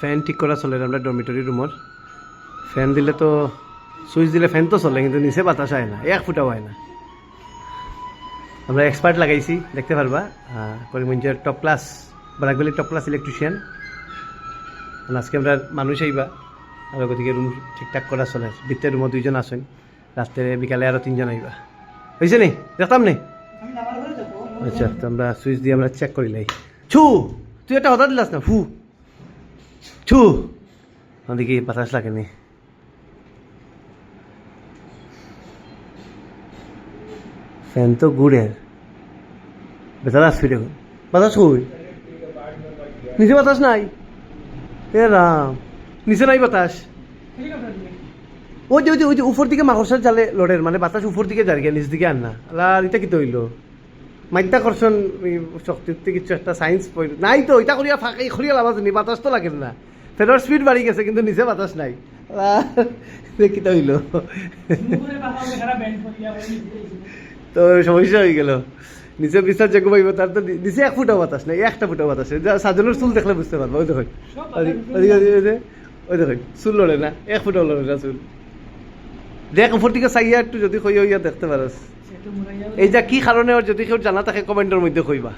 Fan ঠিক করা চলে আমরা ডরমিটরি রুমর ফ্যান দিলে তো সুইচ দিলে ফ্যান তো চলে কিন্তু নিচে বাতাস হয় না এক ফুটাও হয় না। আমরা এক্সপার্ট লাগাইছি দেখতে পারবা। করিমগঞ্জের টপ ক্লাস বারাকগুলির টপ ক্লাস ইলেকট্রিশিয়ান আজকে আমরা মানুষ আইবা আর গতিকে রুম ঠিকঠাক করা চলে। ভিতরে রুমও দুইজন আসেন রাত্রে বিকালে আরও তিনজন আইবা। হয়েছে নি? দেখতাম নি? আচ্ছা তো আমরা সুইচ দিয়ে আমরা চেক করিলাই ছু! তুই একটা অর্ডার দিলাস না? ফু! ছু ওদিকে বাতাস লাগেনি ফ্যান তো গুড়ের বেতার আসবি দেখুন বাতাস কই নিচে বাতাস নাই এ রাম নিচে নাই বাতাস ওই যে ওই যে ওই যে উপর দিকে মাকড়সার জালে লড়ের মানে বাতাস উপর দিকে যার গিয়া নিচ দিকে আন না আর এটা কি তৈল মাধ্যাকর্ষণ শক্তিতে কিছু একটা সায়েন্স নাই তো এটা করিয়া ফাঁকা খরিয়া লাভ আছে বাতাস তো লাগে না ফেরর স্পিড বাড়ি গেছে কিন্তু নিচে বাতাস নাই। কি হইল। তো সমস্যা হয়ে গেল। নিচে বিশ্বাস যোগ্য পাইব তার তো নিচে এক ফুটা বাতাস নাই একটা ফুটা বাতাস যা সাজনের চুল দেখলে বুঝতে পারব ওই দেখুন। ওই- দেখুন চুল লড়ে না এক ফুটাও লড়ে না চুল। দেখ উপর দিকে চাইয়া একটু যদি কইয়া দেখতে পারস। এই যা কি কারণে ওর যদি কেউ জানা থাকে কমেন্টের মধ্যে কইবা।